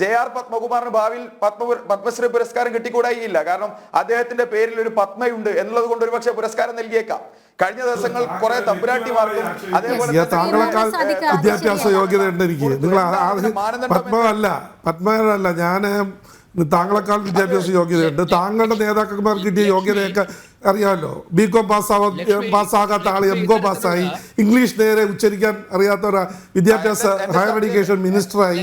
J R പത്മകുമാറിന് ഭാവിയിൽ പത്മ പത്മശ്രീ പുരസ്കാരം കിട്ടിക്കൂടായില്ല. കാരണം അദ്ദേഹത്തിന്റെ പേരിൽ ഒരു പത്മയുണ്ട് എന്നുള്ളത് കൊണ്ട് ഒരുപക്ഷെ പുരസ്കാരം നൽകിയേക്കാം. കഴിഞ്ഞ ദിവസങ്ങൾ കുറെ തമ്പുരാട്ടിമാർക്കും അതേപോലെ താങ്കളെക്കാൾ വിദ്യാഭ്യാസ. യോഗ്യത ഉണ്ട് എനിക്ക് നിങ്ങൾ പത്മല്ല പത്മല്ല ഞാൻ താങ്കളെക്കാൾ വിദ്യാഭ്യാസ യോഗ്യതയുണ്ട്. താങ്കളുടെ നേതാക്കന്മാർ കിട്ടിയ യോഗ്യതയൊക്കെ അറിയാമല്ലോ ബി കോം പാസ്സാവാ പാസ്സാകാത്ത ആൾ എം കോം പാസ്സായി. ഇംഗ്ലീഷ് നേരെ ഉച്ചരിക്കാൻ അറിയാത്ത ഒരു വിദ്യാഭ്യാസ ഹയർ എഡ്യൂക്കേഷൻ മിനിസ്റ്ററായി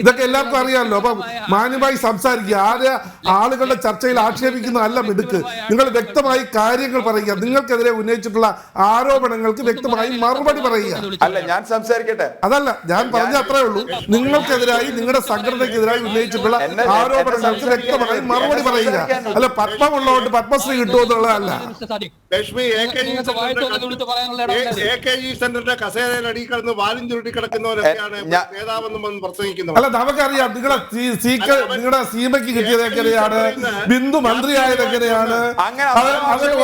ഇതൊക്കെ എല്ലാവർക്കും അറിയാമല്ലോ അപ്പം മാന്യമായി സംസാരിക്കുക. ആര് ആളുകളുടെ ചർച്ചയിൽ ആക്ഷേപിക്കുന്നതല്ല മിടുക്ക്. നിങ്ങൾ വ്യക്തമായി കാര്യങ്ങൾ പറയുക. നിങ്ങൾക്കെതിരെ ഉന്നയിച്ചിട്ടുള്ള ആരോപണങ്ങൾക്ക് വ്യക്തമായി മറുപടി പറയുക. അല്ല ഞാൻ സംസാരിക്കട്ടെ? അതല്ല ഞാൻ പറഞ്ഞ അത്രേ ഉള്ളൂ. നിങ്ങൾക്കെതിരായി നിങ്ങളുടെ സംഘടനയ്ക്കെതിരായി ഉന്നയിച്ചിട്ടുള്ള ആരോപണങ്ങൾക്ക് വ്യക്തമായി മറുപടി പറയുക. അല്ല പത്മമുള്ളതുകൊണ്ട് Padmashri കിട്ടുമെന്നുള്ളതല്ല Lakshmi A K G? A K G സെന്ററിന്റെ കസേരയിൽ അടിയിൽ കിടന്ന് വാലും ചുരുട്ടി കിടക്കുന്നവരൊക്കെയാണ് നേതാവെന്നും വന്ന് പ്രസംഗിക്കുന്നത്. അല്ല നമുക്കറിയാം സീക്ക് നിങ്ങളുടെ സീമയ്ക്ക് കിട്ടിയത് എങ്ങനെയാണ് ബിന്ദു മന്ത്രിയായത് എങ്ങനെയാണ് അങ്ങനെ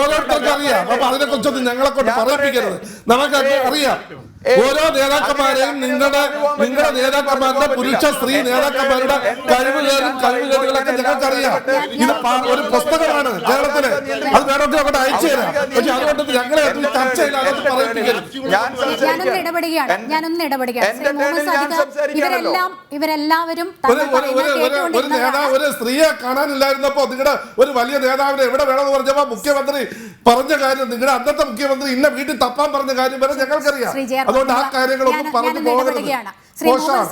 ഓരോരുത്തർക്കും അറിയാം അപ്പൊ അതിനെ കുറിച്ചൊന്നും ഞങ്ങളെ കൊണ്ട് പറയിപ്പിക്കരുത്. നമുക്ക് അറിയാം. ഓരോ നേതാക്കന്മാരെയും നിങ്ങളുടെ നിങ്ങളുടെ നേതാക്കന്മാരുടെ പുരുഷ സ്ത്രീ നേതാക്കന്മാരുടെ കഴിവുകളും കഴിവുകളൊക്കെ നിങ്ങൾക്കറിയാം ഞങ്ങൾക്കറിയാം. ഇത് ഒരു പുസ്തകമാണ് കേരളത്തിൽ. അത് വേണമെങ്കിൽ അങ്ങോട്ട് അയച്ചു തരാം. പക്ഷെ അതുകൊണ്ട് ഞങ്ങളെ ചർച്ച ഞാനൊന്ന്. ഇടപെടുകയാണ്. ഞാനൊന്ന് ഇടപെടുകയാണ്. ഇവരെല്ലാം ഇവരെല്ലാവരും ഒരു നേതാവ് ഒരു സ്ത്രീയെ കാണാനില്ലായിരുന്നപ്പോ നിങ്ങളുടെ ഒരു വലിയ നേതാവിനെ എവിടെ വേണമെന്ന് പറഞ്ഞപ്പോ മുഖ്യമന്ത്രി പറഞ്ഞ കാര്യം നിങ്ങളുടെ അന്നത്തെ മുഖ്യമന്ത്രി ഇന്ന വീട്ടിൽ തപ്പാൻ പറഞ്ഞ കാര്യം വരെ ഞങ്ങൾക്കറിയാം. അതുകൊണ്ട് ആ കാര്യങ്ങളൊന്നും ഞാൻ- പറഞ്ഞു പോകരുത്. ശ്രീ മുഹമ്മദ്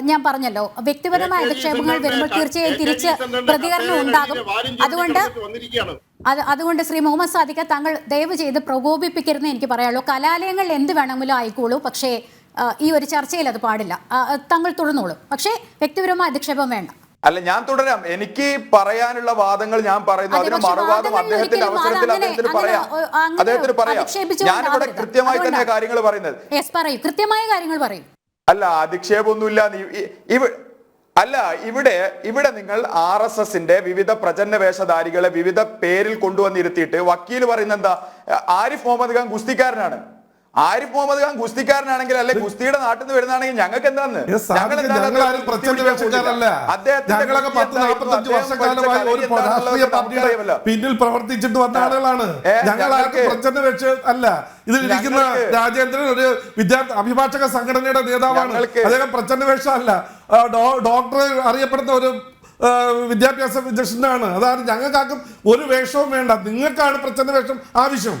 ഞാൻ പറഞ്ഞല്ലോ വ്യക്തിപരമായ അധിക്ഷേപങ്ങൾ വരുമ്പോൾ തീർച്ചയായും തിരിച്ച് പ്രതികരണം ഉണ്ടാകും. അതുകൊണ്ട് അത് അതുകൊണ്ട് ശ്രീ മുഹമ്മദ് സാദിഖ് താങ്കൾ ദയവ് ചെയ്ത് പ്രകോപിപ്പിക്കരുതെന്ന് എനിക്ക് പറയാനുള്ളൂ. കലാലയങ്ങൾ എന്ത് വേണമെങ്കിലും ആയിക്കോളൂ. പക്ഷേ ഈ ഒരു ചർച്ചയിൽ അത് പാടില്ല. താങ്കൾ തുടർന്നോളൂ പക്ഷേ വ്യക്തിപരമായ അധിക്ഷേപം വേണ്ട. അല്ല ഞാൻ തുടരാം. എനിക്ക് പറയാനുള്ള വാദങ്ങൾ ഞാൻ പറയുന്നു. അതെ, അതിന് മറുവാദം അദ്ദേഹത്തിന്റെ അവസരത്തിൽ അദ്ദേഹത്തിന് പറയാം. അദ്ദേഹത്തിന് പറയാം. ഞാൻ ഞാനിവിടെ കൃത്യമായി തന്നെ കാര്യങ്ങൾ പറയുന്നത്. കൃത്യമായ കാര്യങ്ങൾ പറയൂ. അല്ല അധിക്ഷേപമൊന്നുമില്ല. അല്ല ഇവിടെ ഇവിടെ നിങ്ങൾ ആർ എസ് എസിന്റെ വിവിധ പ്രചന്ന വേഷധാരികളെ വിവിധ പേരിൽ കൊണ്ടുവന്നിരുത്തിയിട്ട് വക്കീൽ പറയുന്ന എന്താ? ആരിഫ് മുഹമ്മദ് ഖാൻ ഗുസ്തിക്കാരനാണ്. ആരിഫ് മുഹമ്മദ് ഖാൻ ഗുസ്തിക്കാരനാണെങ്കിൽ അല്ലെ ഗുസ്തിയുടെ നാട്ടിൽ നിന്ന് വരുന്നതാണെങ്കിൽ ഞങ്ങൾക്ക് എന്താന്ന്? പിന്നിൽ പ്രവർത്തിച്ചിട്ട് വന്ന ആളുകളാണ്. ഞങ്ങൾ അല്ല. ഇതിൽ ഇരിക്കുന്ന രാജേന്ദ്രൻ ഒരു വിദ്യാർത്ഥി അഭിഭാഷക സംഘടനയുടെ നേതാവാണ്. അദ്ദേഹം പ്രച്ഛന്ന അല്ല ഡോക്ടർ അറിയപ്പെടുന്ന ഒരു വിദ്യാഭ്യാസ വിദഗ്ധനാണ്. അതാണ് ഞങ്ങൾക്കാർക്കും ഒരു വേഷവും വേണ്ട. നിങ്ങൾക്കാണ് പ്രചന്നവേഷം ആവശ്യം.